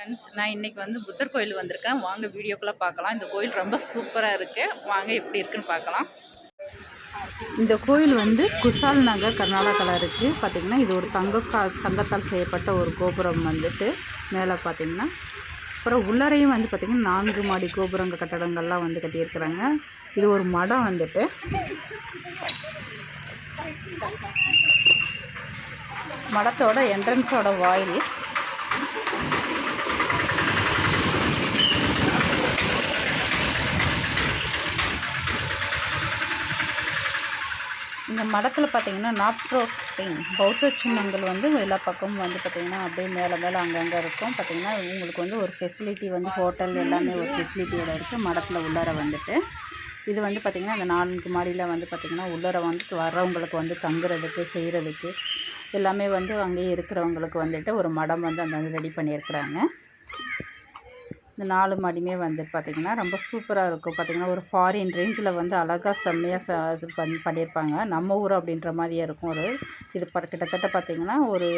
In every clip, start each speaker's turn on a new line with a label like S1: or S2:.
S1: Friends நான் இன்றைக்கி வந்து புத்தர் கோயில் வந்திருக்கேன். வாங்க வீடியோக்குள்ளே பார்க்கலாம். இந்த கோயில் ரொம்ப சூப்பராக இருக்குது வாங்க எப்படி இருக்குன்னு பார்க்கலாம். இந்த கோயில் வந்து குசால் நகர் கர்நாடகாவில் இருக்குது பார்த்திங்கன்னா இது ஒரு தங்க தங்கத்தால் செய்யப்பட்ட ஒரு கோபுரம் வந்துட்டு மேலே பார்த்திங்கன்னா அப்புறம் உள்ளறையும் வந்து பார்த்திங்கன்னா நான்கு மாடி கோபுரங்க கட்டடங்கள்லாம் வந்து கட்டியிருக்கிறாங்க. இது ஒரு மடம் வந்துட்டு. மடத்தோட என்ட்ரன்ஸோட வாயில் இந்த மடத்தில் பார்த்தீங்கன்னா நாப்ரோட்டிங் பௌத்த சின்னங்கள் வந்து எல்லா பக்கமும் வந்து பார்த்திங்கன்னா அப்படியே மேலே மேலே அங்கங்கே இருக்கும். பார்த்திங்கன்னா உங்களுக்கு வந்து ஒரு ஃபெசிலிட்டி வந்து ஹோட்டல் எல்லாமே ஒரு ஃபெசிலிட்டியோட இருக்குது மடத்தில் உள்ளார வந்துட்டு. இது வந்து பார்த்திங்கன்னா அந்த நான்கு மாடியில் வந்து பார்த்திங்கன்னா உள்ளார வந்து வர்றவங்களுக்கு வந்து தங்குறதுக்கு செய்கிறதுக்கு எல்லாமே வந்து அங்கேயே இருக்கிறவங்களுக்கு வந்துட்டு ஒரு மடம் வந்து அந்த ரெடி பண்ணியிருக்கிறாங்க. இந்த நாலு மாடியுமே வந்து பார்த்திங்கன்னா ரொம்ப சூப்பராக இருக்கும். பார்த்திங்கன்னா ஒரு ஃபாரின் ரேஞ்சில் வந்து அழகாக செம்மையாக ச பண்ணி பண்ணியிருப்பாங்க. நம்ம ஊர் அப்படின்ற மாதிரியே இருக்கும் ஒரு இது ப கிட்டத்தட்ட பார்த்திங்கன்னா ஒரு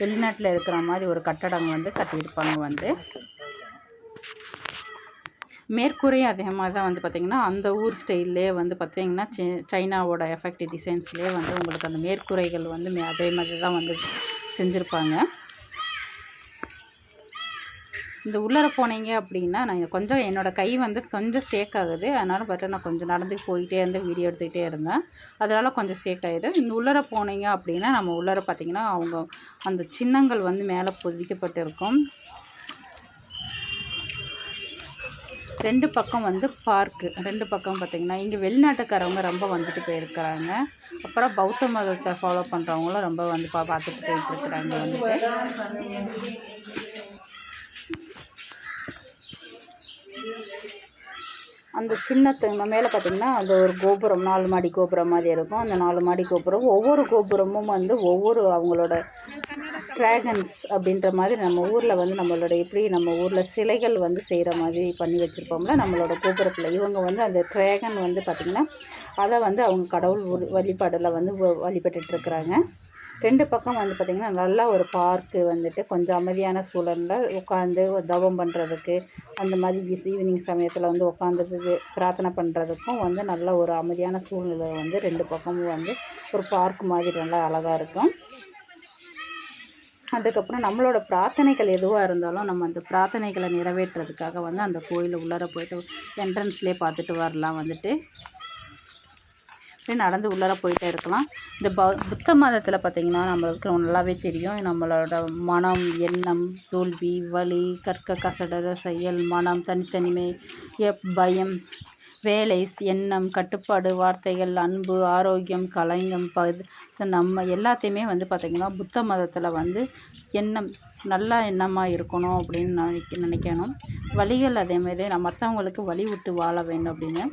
S1: வெளிநாட்டில் இருக்கிற மாதிரி ஒரு கட்டடம் வந்து கட்டியிருப்பாங்க வந்து. மேற்கூரையும் அதே மாதிரி தான் வந்து பார்த்திங்கன்னா அந்த ஊர் ஸ்டைல்லே வந்து பார்த்திங்கன்னா சைனாவோட எஃபெக்ட் டிசைன்ஸ்லேயே வந்து உங்களுக்கு அந்த மேற்கூரைகள் வந்து மே அதே மாதிரி தான் வந்து செஞ்சுருப்பாங்க. இந்த உள்ளார போனீங்க அப்படின்னா நான் கொஞ்சம் என்னோடய கை வந்து கொஞ்சம் சேக் ஆகுது. அதனால் பட் நான் கொஞ்சம் நடந்து போயிட்டே இருந்து வீடியோ எடுத்துக்கிட்டே இருந்தேன். அதனால் கொஞ்சம் சேக் ஆகிடுது இந்த உள்ளார போனீங்க அப்படின்னா நம்ம உள்ளார பார்த்திங்கன்னா அவங்க அந்த சின்னங்கள் வந்து மேலே பொதிக்கப்பட்டிருக்கும். ரெண்டு பக்கம் வந்து பார்க்கு ரெண்டு பக்கம் பார்த்திங்கன்னா இங்கே வெளிநாட்டுக்காரவங்க ரொம்ப வந்துட்டு போயிருக்கிறாங்க. அப்புறம் பௌத்த மதத்தை ஃபாலோ பண்ணுறவங்களும் ரொம்ப வந்து பா பார்த்துட்டு போயிட்டுருக்குறாங்க வந்துட்டு. அந்த சின்னத்து மேலே பார்த்திங்கன்னா அந்த ஒரு கோபுரம் நாலு மாடி கோபுரம் மாதிரி இருக்கும். அந்த நாலு மாடி கோபுரம் ஒவ்வொரு கோபுரமும் வந்து ஒவ்வொரு அவங்களோட ட்ராகன்ஸ் அப்படின்ற மாதிரி நம்ம ஊரில் வந்து நம்மளோட எப்படி நம்ம ஊரில் சிலைகள் வந்து செய்கிற மாதிரி பண்ணி வச்சுருப்போம்ல நம்மளோட கோபுரத்தில். இவங்க வந்து அந்த ட்ராகன் வந்து பார்த்திங்கன்னா அதை வந்து அவங்க கடவுள் வழிபாடில் வந்து வழிபட்டுருக்குறாங்க ரெண்டு பக்கம் வந்து பார்த்திங்கன்னா நல்லா ஒரு பார்க்கு வந்துட்டு கொஞ்சம் அமைதியான சூழலில் உட்காந்து தவம் பண்ணுறதுக்கு அந்த மாதிரி ஈவினிங் சமயத்தில் வந்து உட்காந்துட்டு பிரார்த்தனை பண்ணுறதுக்கும் வந்து நல்ல ஒரு அமைதியான சூழ்நிலை வந்து ரெண்டு பக்கமும் வந்து ஒரு பார்க் மாதிரி நல்லா அழகாக இருக்கும். அதுக்கப்புறம் நம்மளோட பிரார்த்தனைகள் எதுவாக இருந்தாலும் நம்ம அந்த பிரார்த்தனைகளை நிறைவேற்றுறதுக்காக வந்து அந்த கோயில் உள்ளார போயிட்டு என்ட்ரன்ஸ்லேயே பார்த்துட்டு வரலாம் வந்துட்டு. நடந்து உள்ளார போயிட்டே இருக்கலாம். இந்த ப புத்த மதத்தில் பார்த்திங்கன்னா நம்மளுக்கு நல்லாவே தெரியும். நம்மளோட மனம் எண்ணம் தோல்வி வலி கற்க கசடர செயல் மனம் தனித்தனிமை பயம் வேலை எண்ணம் கட்டுப்பாடு வார்த்தைகள் அன்பு ஆரோக்கியம் கலைஞம் பது நம்ம எல்லாத்தையுமே வந்து பார்த்திங்கன்னா புத்த மதத்தில் வந்து எண்ணம் நல்ல எண்ணமாக இருக்கணும் அப்படின்னு நினைக்க நினைக்கணும். வழிகள் அதேமாதிரி நம்ம மற்றவங்களுக்கு வழி விட்டு வாழ வேண்டும் அப்படின்னு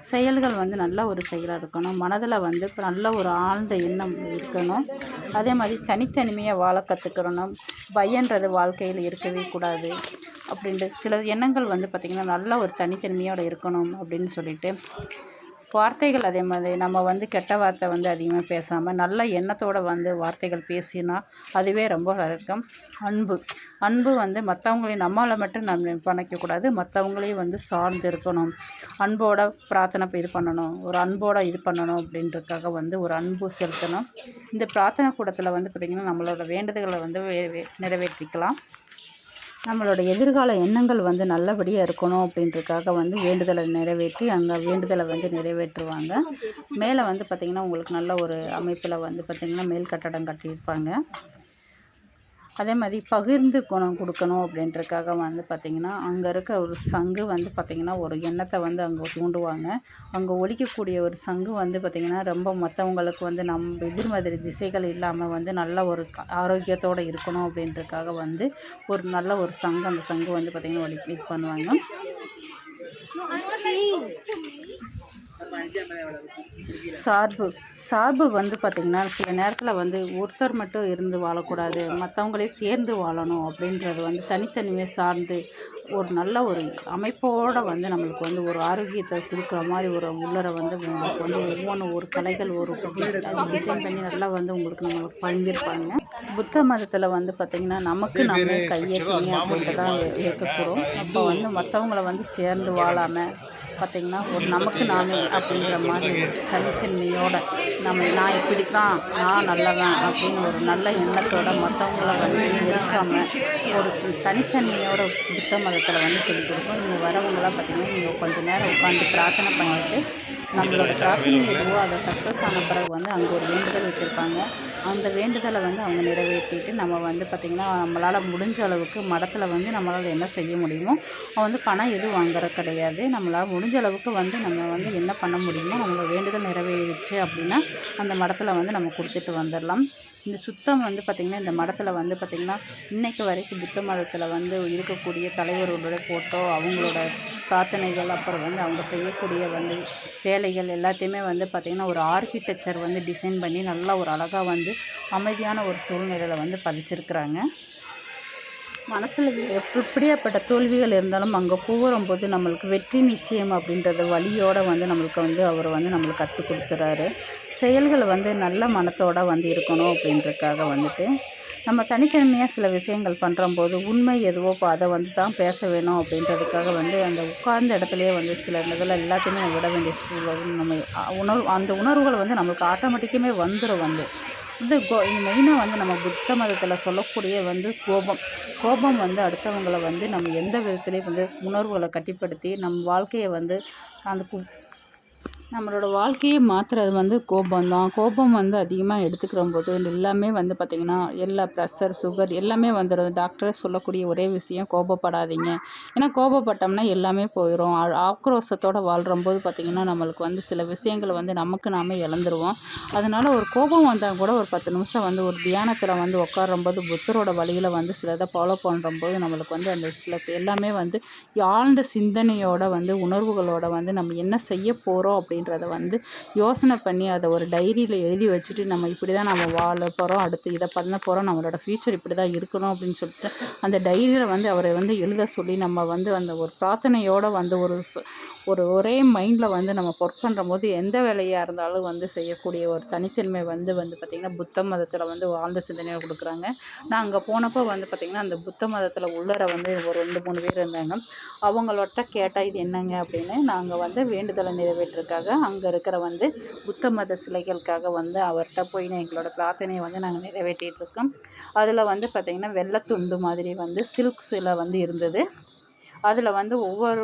S1: செயல்கள் வந்து நல்ல ஒரு செயலாக இருக்கணும். மனதில் வந்து நல்ல ஒரு ஆழ்ந்த எண்ணம் இருக்கணும். அதே மாதிரி தனித்தனிமையாக வாழ கற்றுக்கிறணும் பயன்றது வாழ்க்கையில் இருக்கவே கூடாது அப்படின்ட்டு சில எண்ணங்கள் வந்து பார்த்திங்கன்னா நல்ல ஒரு தனித்தன்மையோடு இருக்கணும் அப்படின்னு சொல்லிட்டு வார்த்தைகள் அதே மாதிரி. நம்ம வந்து கெட்ட வார்த்தை வந்து அதிகமாக பேசாமல் நல்ல எண்ணத்தோடு வந்து வார்த்தைகள் பேசினா அதுவே ரொம்ப இருக்கும் அன்பு. அன்பு வந்து மற்றவங்களையும் நம்மளை மட்டும் நம்ம பணிக்கக்கூடாது. மற்றவங்களையும் வந்து சார்ந்து இருக்கணும் அன்போட பிரார்த்தனை இது பண்ணணும். ஒரு அன்போடு இது பண்ணணும் அப்படின்றதுக்காக வந்து ஒரு அன்பு செலுத்தணும். இந்த பிரார்த்தனை கூடத்தில் வந்து பார்த்திங்கன்னா நம்மளோட வேண்டுதல்களை வந்து நிறைவேற்றிக்கலாம். நம்மளோட எதிர்கால எண்ணங்கள் வந்து நல்லபடியாக இருக்கணும் அப்படின்றதுக்காக வந்து வேண்டுதலை நிறைவேற்றி அங்கே வேண்டுதலை வந்து நிறைவேற்றுவாங்க. மேலே வந்து பார்த்திங்கன்னா உங்களுக்கு நல்ல ஒரு அமைப்பில் வந்து பார்த்திங்கன்னா மேல் கட்டடம் கட்டியிருப்பாங்க. அதே மாதிரி பகிர்ந்து குணம் கொடுக்கணும் அப்படின்றக்காக வந்து பார்த்திங்கன்னா அங்கே இருக்க ஒரு சங்கு வந்து பார்த்திங்கன்னா ஒரு எண்ணத்தை வந்து அங்கே தூண்டுவாங்க. அங்கே ஒழிக்கக்கூடிய ஒரு சங்கு வந்து பார்த்திங்கன்னா ரொம்ப மற்றவங்களுக்கு வந்து நம் எதிர்மதிரி திசைகள் இல்லாமல் வந்து நல்ல ஒரு ஆரோக்கியத்தோடு இருக்கணும் அப்படின்றக்காக வந்து ஒரு நல்ல ஒரு சங்கு அந்த சங்கு வந்து பார்த்திங்கன்னா ஒழி இது பண்ணுவாங்க. சார்பு. சார்பு வந்து பார்த்திங்கன்னா சில நேரத்தில் வந்து ஒருத்தர் மட்டும் இருந்து வாழக்கூடாது மற்றவங்களே சேர்ந்து வாழணும் அப்படின்றது வந்து தனித்தனிமையை சார்ந்து ஒரு நல்ல ஒரு அமைப்போடு வந்து நம்மளுக்கு வந்து ஒரு ஆரோக்கியத்தை கொடுக்குற மாதிரி ஒரு உள்ளரை வந்து உங்களுக்கு வந்து ஒவ்வொன்றும் ஒரு கலைகள் ஒரு டிசைன் பண்ணி நல்லா வந்து உங்களுக்கு நம்மளுக்கு பகிர்ந்திருப்பாங்க புத்த மதத்தில் வந்து பார்த்திங்கன்னா நமக்கு நம்ம கையை அப்படின்ட்டு தான் இருக்கக்கூடும். அப்போ வந்து மற்றவங்கள வந்து சேர்ந்து வாழாமல் பார்த்திங்கன்னா ஒரு நமக்கு நாமே அப்படிங்கிற மாதிரி ஒரு தனித்தன்மையோட நம்ம நான் இப்படி தான் நான் நல்லதான் அப்படின்னு ஒரு நல்ல எண்ணத்தோட மற்றவங்கள வந்து இருக்காமல் ஒரு தனித்தன்மையோட புத்த மதத்தில் வந்து சொல்லிக் கொடுக்கும் இங்கே வரவங்களாம் பார்த்திங்கன்னா நீங்கள் கொஞ்சம் நேரம் உட்காந்து பிரார்த்தனை பண்ணிட்டு நம்மளோட பிரார்த்தனை எதுவோ அதை சக்ஸஸ் ஆன பிறகு வந்து அங்கே ஒரு வேண்டுதல் வச்சுருப்பாங்க. அந்த வேண்டுதலை வந்து அவங்க நிறைவேற்றிட்டு நம்ம வந்து பார்த்திங்கன்னா நம்மளால் முடிஞ்ச அளவுக்கு மடத்தில் வந்து நம்மளால் என்ன செய்ய முடியுமோ வந்து பணம் எதுவும் வாங்குறது கிடையாது. நம்மளால் முடிஞ்ச அளவுக்கு வந்து நம்ம வந்து என்ன பண்ண முடியுமோ நம்மளோட வேண்டுதல் நிறைவேறிடுச்சு அப்படின்னா அந்த மடத்தில் வந்து நம்ம கொடுத்துட்டு வந்துடலாம். இந்த சுத்தம் வந்து பார்த்திங்கன்னா இந்த மடத்தில் வந்து பார்த்திங்கன்னா இன்றைக்கு வரைக்கும் புத்த மதத்தில் வந்து இருக்கக்கூடிய தலைவர்களோட ஃபோட்டோ அவங்களோட பிரார்த்தனைகள் அப்புறம் வந்து அவங்க செய்யக்கூடிய வந்து வேலைகள் எல்லாத்தையுமே வந்து பார்த்திங்கன்னா ஒரு ஆர்கிடெக்சர் வந்து டிசைன் பண்ணி நல்லா ஒரு அழகாக வந்து அமைதியான ஒரு சூழ்நிலையில் வந்து பதிச்சிருக்கிறாங்க. மனசில் எப்படியாப்பட்ட தோல்விகள் இருந்தாலும் அங்கே போகும்போது நம்மளுக்கு வெற்றி நிச்சயம் அப்படின்றத வழியோடு வந்து நம்மளுக்கு வந்து அவர் வந்து நம்மளுக்கு கற்றுக் கொடுத்துறாரு. செயல்கள் வந்து நல்ல மனத்தோடு வந்து இருக்கணும் அப்படின்றதுக்காக வந்துட்டு நம்ம தனித்தனிமையாக சில விஷயங்கள் பண்ணுறம்போது உண்மை எதுவோ இப்போ அதை வந்து தான் பேச வேணும் அப்படின்றதுக்காக வந்து அந்த உட்கார்ந்த இடத்துலையே வந்து சில இதில் எல்லாத்தையுமே விட வேண்டிய சூழல் நம்ம உணர்வு அந்த உணர்வுகள் வந்து நம்மளுக்கு ஆட்டோமேட்டிக்குமே வந்துடும் வந்து. வந்து கோ மெயினாக வந்து நம்ம புத்த மதத்தில் சொல்லக்கூடிய வந்து கோபம். கோபம் வந்து அடுத்தவங்களை வந்து நம்ம எந்த விதத்துலேயும் வந்து உணர்வுகளை கட்டிப்படுத்தி நம் வாழ்க்கையை வந்து அந்த கு நம்மளோட வாழ்க்கையை மாற்றுறது வந்து கோபம் தான் கோபம் வந்து அதிகமாக எடுத்துக்கிற போது எல்லாமே வந்து பார்த்திங்கன்னா எல்லா ப்ரெஷர் சுகர் எல்லாமே வந்துடும் டாக்டரே சொல்லக்கூடிய ஒரே விஷயம் கோபப்படாதீங்க. ஏன்னா கோபப்பட்டோம்னா எல்லாமே போயிடும் ஆக்ரோஷத்தோடு வாழ்கிறம்போது பார்த்திங்கன்னா நம்மளுக்கு வந்து சில விஷயங்களை வந்து நமக்கு நாமே இழந்துருவோம். அதனால் ஒரு கோபம் வந்தால் கூட ஒரு பத்து நிமிஷம் வந்து ஒரு தியானத்தில் வந்து உட்காரும்போது புத்தரோட வழியில் வந்து சில இதை ஃபாலோ பண்ணுறம்போது நம்மளுக்கு வந்து அந்த சில எல்லாமே வந்து ஆழ்ந்த சிந்தனையோட வந்து உணர்வுகளோட வந்து நம்ம என்ன செய்ய போகிறோம் அப்படின்னு அப்படின்றத வந்து யோசனை பண்ணி அதை ஒரு டைரியில் எழுதி வச்சுட்டு நம்ம இப்படி தான் நம்ம வாழ போகிறோம் அடுத்து இதை பண்ண போகிறோம் நம்மளோட ஃப்யூச்சர் இப்படி தான் இருக்கணும் அப்படின்னு சொல்லிட்டு அந்த டைரியில் வந்து அவரை வந்து எழுத சொல்லி நம்ம வந்து அந்த ஒரு பிரார்த்தனையோடு வந்து ஒரு ஒரு ஒரே மைண்டில் வந்து நம்ம ஒர்க் பண்ணுற போது எந்த வேலையாக இருந்தாலும் வந்து செய்யக்கூடிய ஒரு தனித்தன்மை வந்து வந்து பார்த்திங்கன்னா புத்த மதத்தில் வந்து வாழ்ந்த சிந்தனையை கொடுக்குறாங்க. நான் அங்கே போனப்போ வந்து பார்த்திங்கன்னா அந்த புத்த மதத்தில் உள்ளர வந்து ஒரு ரெண்டு மூணு பேர் இருந்தாங்க. அவங்களோட்ட கேட்டால் இது என்னங்க அப்படின்னு நாங்கள் வந்து வேண்டுதலை அங்கே இருக்கிற வந்து புத்த மத சிலைகளுக்காக வந்து அவர்கிட்ட போய் எங்களோட பிரார்த்தனையை வந்து நாங்கள் நிறைவேற்றிகிட்ருக்கோம் அதில் வந்து பார்த்திங்கன்னா வெள்ளத்துண்டு மாதிரி வந்து சில்க் சிலை வந்து இருந்தது. அதில் வந்து ஒவ்வொரு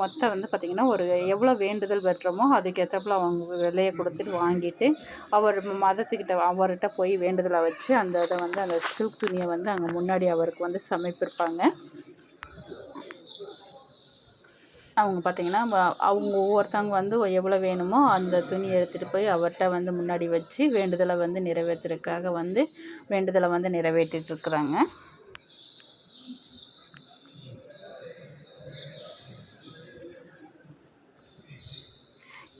S1: மொத்தம் வந்து பார்த்திங்கன்னா ஒரு எவ்வளோ வேண்டுதல் பெற்றோமோ அதுக்கேற்றப்பில் அவங்க விலையை கொடுத்துட்டு வாங்கிட்டு அவர் மதத்துக்கிட்ட அவர்கிட்ட போய் வேண்டுதலை வச்சு அந்த இதை வந்து அந்த சில்க் துணியை வந்து அங்கே முன்னாடி அவருக்கு வந்து சமைப்பிருப்பாங்க. அவங்க பார்த்திங்கன்னா அவங்க ஒவ்வொருத்தவங்க வந்து எவ்வளோ வேணுமோ அந்த துணி எடுத்துகிட்டு போய் அவர்கிட்ட வந்து முன்னாடி வச்சு வேண்டுதலை வந்து நிறைவேற்றுறதுக்காக வந்து வேண்டுதலை வந்து நிறைவேற்றிட்டுருக்குறாங்க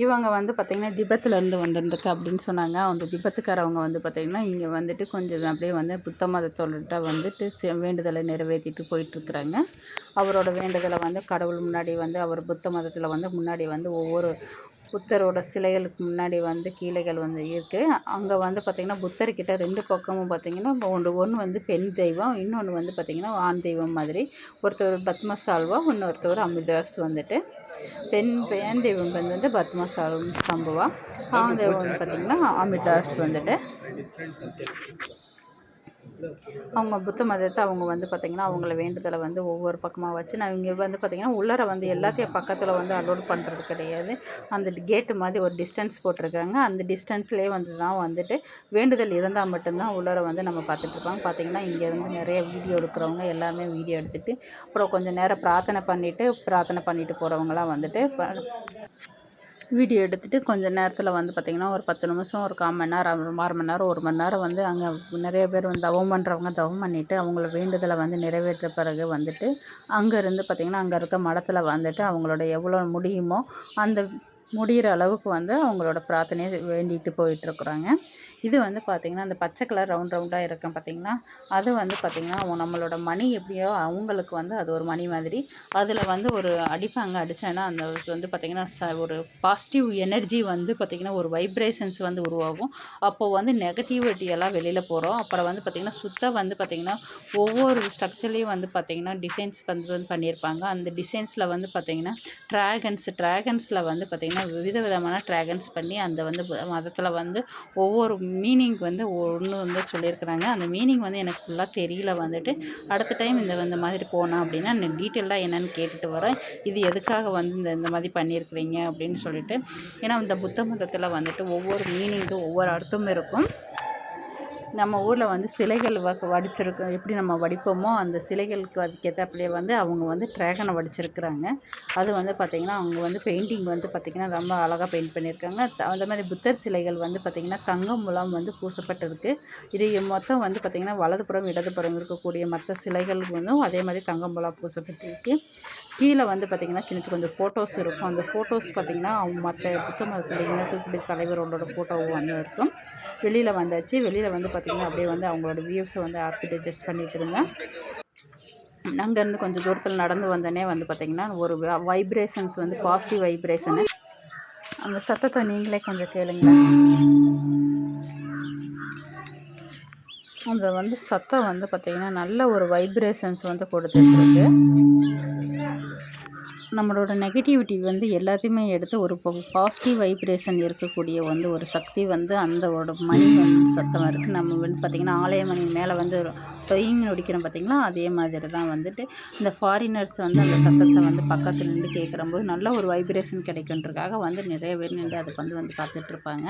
S1: இவங்க வந்து பார்த்திங்கன்னா திபத்துலேருந்து வந்திருந்துருக்கு அப்படின்னு சொன்னாங்க. அந்த திபத்துக்காரவங்க வந்து பார்த்திங்கன்னா இங்கே வந்துட்டு கொஞ்சம் அப்படியே வந்து புத்த மதத்தோட வந்துட்டு வேண்டுதலை நிறைவேற்றிட்டு போயிட்டுருக்குறாங்க. அவரோட வேண்டுதலை வந்து கடவுள் முன்னாடி வந்து அவர் புத்த மதத்தில் வந்து முன்னாடி வந்து ஒவ்வொரு புத்தரோட சிலைகளுக்கு முன்னாடி வந்து கீழைகள் வந்து இருக்குது அங்கே வந்து பார்த்திங்கன்னா புத்தர்கிட்ட ரெண்டு பக்கமும் பார்த்திங்கன்னா ஒன்று ஒன்று வந்து பெண் தெய்வம் இன்னொன்று வந்து பார்த்திங்கன்னா ஆண் தெய்வம் மாதிரி. ஒருத்தர் பத்மசால்வா இன்னொருத்தவர் அமிர்தாஸ் வந்துட்டு. பெண் பெண் தெய்வம் வந்து பத்மசாலம் சம்பவா ஆண் தெய்வம் வந்து பார்த்திங்கன்னா அமிர்தாஸ் வந்துட்டு. அவங்க புத்த மதத்தை அவங்க வந்து பார்த்திங்கன்னா அவங்கள வேண்டுதலை வந்து ஒவ்வொரு பக்கமாக வச்சு நான் இங்கே வந்து பார்த்திங்கன்னா உள்ளார வந்து எல்லாத்தையும் பக்கத்தில் வந்து அலோட் பண்ணுறது கிடையாது. அந்த கேட்டு மாதிரி ஒரு டிஸ்டன்ஸ் போட்டிருக்காங்க. அந்த டிஸ்டன்ஸ்லேயே வந்து தான் வந்துட்டு வேண்டுதல் இருந்தால் மட்டும்தான் உள்ளார வந்து நம்ம பார்த்துட்ருப்பாங்க பார்த்திங்கன்னா இங்கே வந்து நிறைய வீடியோ எடுக்கிறவங்க எல்லாமே வீடியோ எடுத்துகிட்டு அப்புறம் கொஞ்சம் நேரம் பிரார்த்தனை பண்ணிவிட்டு பிரார்த்தனை பண்ணிவிட்டு போகிறவங்களாம் வந்துட்டு வீடியோ எடுத்துகிட்டு கொஞ்சம் நேரத்தில் வந்து பார்த்திங்கன்னா ஒரு பத்து நிமிஷம் ஒரு கால் மணி நேரம் அரை மணி நேரம் ஒரு மணி நேரம் வந்து அங்கே நிறைய பேர் வந்து தவம் பண்ணுறவங்க தவம் பண்ணிவிட்டு அவங்கள வேண்டுதலை வந்து நிறைவேற்ற பிறகு வந்துட்டு அங்கேருந்து பார்த்திங்கன்னா அங்கே இருக்க மடத்தில் வந்துட்டு அவங்களோட எவ்வளோ முடியுமோ அந்த முடிகிற அளவுக்கு வந்து அவங்களோட பிரார்த்தனையை வேண்டிகிட்டு போயிட்டுருக்குறாங்க இது வந்து பார்த்திங்கன்னா அந்த பச்சை கலர் ரவுண்ட் ரவுண்டாக இருக்கும் பார்த்திங்கன்னா அது வந்து பார்த்திங்கன்னா நம்மளோட மணி எப்படியோ அவங்களுக்கு வந்து அது ஒரு மணி மாதிரி. அதில் வந்து ஒரு அடிப்பாங்க அடித்தேன்னா அந்த வந்து பார்த்திங்கன்னா ச ஒரு பாசிட்டிவ் எனர்ஜி வந்து பார்த்திங்கன்னா ஒரு வைப்ரேஷன்ஸ் வந்து உருவாகும். அப்போது வந்து நெகட்டிவிட்டி எல்லாம் வெளியில் போகிறோம் அப்புறம் வந்து பார்த்திங்கன்னா சுத்த வந்து பார்த்திங்கன்னா ஒவ்வொரு ஸ்ட்ரக்சர்லேயும் வந்து பார்த்திங்கன்னா டிசைன்ஸ் வந்து வந்து பண்ணியிருப்பாங்க. அந்த டிசைன்ஸில் வந்து பார்த்திங்கன்னா ட்ராகன்ஸ் ட்ராகன்ஸில் வந்து பார்த்திங்கன்னா வித விதமான ட்ராகன்ஸ் பண்ணி அந்த வந்து மதத்தில் வந்து ஒவ்வொரு மீனிங் வந்து ஒன்று வந்து சொல்லியிருக்கிறாங்க. அந்த மீனிங் வந்து எனக்கு ஃபுல்லாக தெரியல வந்துட்டு. அடுத்த டைம் இந்த இந்த மாதிரி போனேன் அப்படின்னா நான் டீட்டெயிலாக என்னென்னு கேட்டுட்டு வரேன். இது எதுக்காக வந்து இந்த இந்த மாதிரி பண்ணியிருக்கிறீங்க அப்படின்னு சொல்லிட்டு. ஏன்னா இந்த புத்த மதத்தில் வந்துட்டு ஒவ்வொரு மீனிங்க்கும் ஒவ்வொரு அர்த்தமும் இருக்கும். நம்ம ஊரில் வந்து சிலைகள் வ வடிச்சிருக்க எப்படி நம்ம வடிப்போமோ அந்த சிலைகளுக்கு அதுக்கேற்றப்படியே வந்து அவங்க வந்து ட்ராகனை வடிச்சிருக்கிறாங்க. அது வந்து பார்த்திங்கன்னா அவங்க வந்து பெயிண்டிங் வந்து பார்த்திங்கன்னா ரொம்ப அழகாக பெயிண்ட் பண்ணியிருக்காங்க அந்த மாதிரி புத்தர் சிலைகள் வந்து பார்த்திங்கன்னா தங்கம் முலாம் வந்து பூசப்பட்டிருக்கு. இது மொத்தம் வந்து பார்த்திங்கன்னா வலதுபுறம் இடதுபுறம் இருக்கக்கூடிய மற்ற சிலைகள் வந்து அதே மாதிரி தங்கம் முலாம் பூசப்பட்டிருக்கு. கீழே வந்து பார்த்திங்கன்னா சின்ன சின்ன கொஞ்சம் ஃபோட்டோஸ் இருக்கும். அந்த ஃபோட்டோஸ் பார்த்திங்கன்னா அவங்க மற்ற புத்த மதத்தில் இனத்துக்குடி தலைவர்களோட ஃபோட்டோவும் வந்து இருக்கும். வெளியில் வந்தாச்சு. வெளியில் வந்து பார்த்திங்கன்னா அப்படியே வந்து அவங்களோட வியூஸை வந்து ஆர்கிட்ட பண்ணிகிட்டு பண்ணிட்டு இருந்தேன். அங்கேருந்து கொஞ்சம் தூரத்தில் நடந்து வந்தோடனே வந்து பார்த்திங்கன்னா ஒரு வைப்ரேஷன்ஸ் வந்து பாசிட்டிவ் வைப்ரேஷனு அந்த சத்தத்தை நீங்களே கொஞ்சம் கேளுங்களேன். அந்த வந்து சத்தம் வந்து பார்த்திங்கன்னா நல்ல ஒரு வைப்ரேஷன்ஸ் வந்து கொடுத்துட்டுருக்கு நம்மளோட நெகட்டிவிட்டி வந்து எல்லாத்தையுமே எடுத்து ஒரு பாசிட்டிவ் வைப்ரேஷன் இருக்கக்கூடிய வந்து ஒரு சக்தி வந்து அந்த ஒரு மணி வந்து சத்தம் இருக்குது நம்ம வந்து பார்த்திங்கன்னா ஆலய மணி மேலே வந்து தொயின்னு நொடிக்கிறோம் பார்த்திங்களா அதே மாதிரி தான் வந்துட்டு இந்த ஃபாரினர்ஸ் வந்து அந்த சத்தத்தை வந்து பக்கத்தில் நின்று கேட்குறம்போது நல்ல ஒரு வைப்ரேஷன் கிடைக்குன்றக்காக வந்து நிறைய பேர் நின்று அதுக்கு வந்து வந்து பார்த்துட்ருப்பாங்க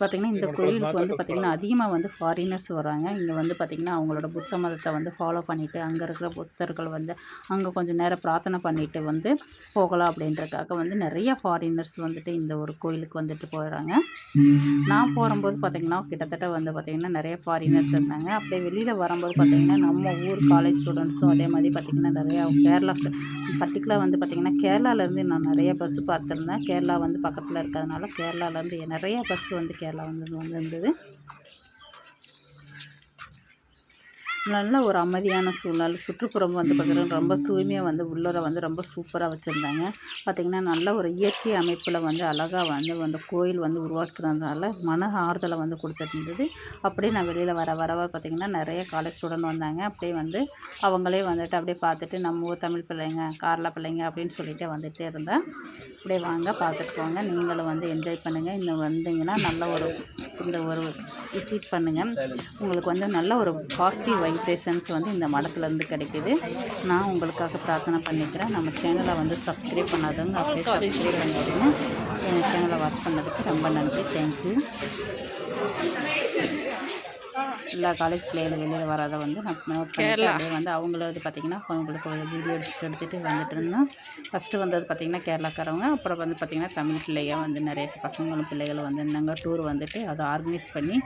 S1: பார்த்திங்கன்னா இந்த கோயிலுக்கு வந்து பார்த்திங்கன்னா அதிகமாக வந்து ஃபாரினர்ஸ் வராங்க. இங்கே வந்து பார்த்திங்கன்னா அவங்களோட புத்த மதத்தை வந்து ஃபாலோ பண்ணிவிட்டு அங்கே இருக்கிற புத்தர்கள் வந்து அங்கே கொஞ்சம் நேரம் பிரார்த்தனை பண்ணிவிட்டு வந்து போகலாம் அப்படின்றக்காக வந்து நிறைய ஃபாரினர்ஸ் வந்துட்டு இந்த ஒரு கோயிலுக்கு வந்துட்டு போயிடுறாங்க. நான் போகும்போது பார்த்திங்கன்னா கிட்டத்தட்ட வந்து பார்த்திங்கன்னா நிறைய ஃபாரினர்ஸ் இருந்தாங்க. அப்படியே வெளியில் வரும்போது பார்த்திங்கன்னா நம்ம ஊர் காலேஜ் ஸ்டூடெண்ட்ஸும் அதே மாதிரி பார்த்திங்கன்னா நிறையா கேரளா பர்டிகுலர் வந்து பார்த்திங்கன்னா கேரளாலேருந்து நான் நிறைய பஸ்ஸு பார்த்துருந்தேன். கேரளா வந்து பக்கத்தில் இருக்கிறதுனால கேரளாலேருந்து நிறைய பஸ் வந்து கேரளா வந்து வந்துருந்தது நல்ல ஒரு அமைதியான சூழ்நிலை. சுற்றுப்புறம் வந்து பார்த்திங்கன்னா ரொம்ப தூய்மையாக வந்து உள்ளரை வந்து ரொம்ப சூப்பராக வச்சுருந்தாங்க. பார்த்திங்கன்னா நல்ல ஒரு இயற்கை அமைப்பில் வந்து அழகாக வந்து அந்த கோயில் வந்து உருவாக்குறதுனால மன ஆறுதலை வந்து கொடுத்துருந்தது அப்படியே நான் வெளியில் வர வர பார்த்திங்கன்னா நிறைய காலேஜ் ஸ்டூடெண்ட் வந்தாங்க. அப்படியே வந்து அவங்களே வந்துட்டு அப்படியே பார்த்துட்டு நம்ம ஊர் தமிழ் பிள்ளைங்க காரில் பிள்ளைங்க அப்படின்னு சொல்லிட்டு வந்துகிட்டே இருந்தேன். அப்படியே வாங்க பார்த்துட்டு போங்க. நீங்களும் வந்து என்ஜாய் பண்ணுங்கள் இன்னும் வந்தீங்கன்னா நல்ல ஒரு இந்த ஒரு விசிட் பண்ணுங்கள் உங்களுக்கு வந்து நல்ல ஒரு பாசிட்டிவ் வைப்ரேஷன்ஸ் வந்து இந்த மடத்துலேருந்து கிடைக்கிது. நான் உங்களுக்காக பிரார்த்தனை பண்ணிக்கிறேன். நம்ம சேனலை வந்து சப்ஸ்கிரைப் பண்ணாதவங்க அப்படியே சப்ஸ்கிரைப் பண்ணிடுங்க. எங்கள் சேனலை வாட்ச் பண்ணதுக்கு ரொம்ப நன்றி. தேங்க்யூ எல்லா காலேஜ் பிள்ளைகள் வெளியில் வராத வந்து நான் நோட் பண்ணிட்டு அப்படியே வந்து அவங்களது பார்த்திங்கன்னா அவங்களுக்கு ஒரு வீடியோ எடுத்துகிட்டு எடுத்துகிட்டு வந்துட்டு இருந்தோம். ஃபஸ்ட்டு வந்தது பார்த்திங்கன்னா கேரளாக்காரவங்க. அப்புறம் வந்து பார்த்திங்கன்னா தமிழ் பிள்ளைங்க வந்து நிறைய பசங்களும் பிள்ளைகளும் வந்து இருந்தாங்க. டூர் வந்துட்டு அதை ஆர்கனைஸ் பண்ணி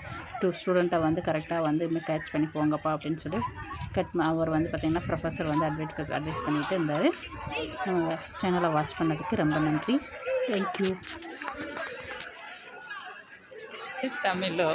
S1: டூ ஸ்டூடெண்ட்டை வந்து கரெக்டாக வந்து இன்னும் கேட்ச் பண்ணி போங்கப்பா அப்படின்னு சொல்லி கட் அவர் வந்து பார்த்திங்கன்னா ப்ரொஃபஸர் வந்து அட்வைஸ் அட்வைஸ் பண்ணிகிட்டு இருந்தார். சேனலை வாட்ச் பண்ணதுக்கு ரொம்ப நன்றி. தேங்க்யூ
S2: தமிழோ.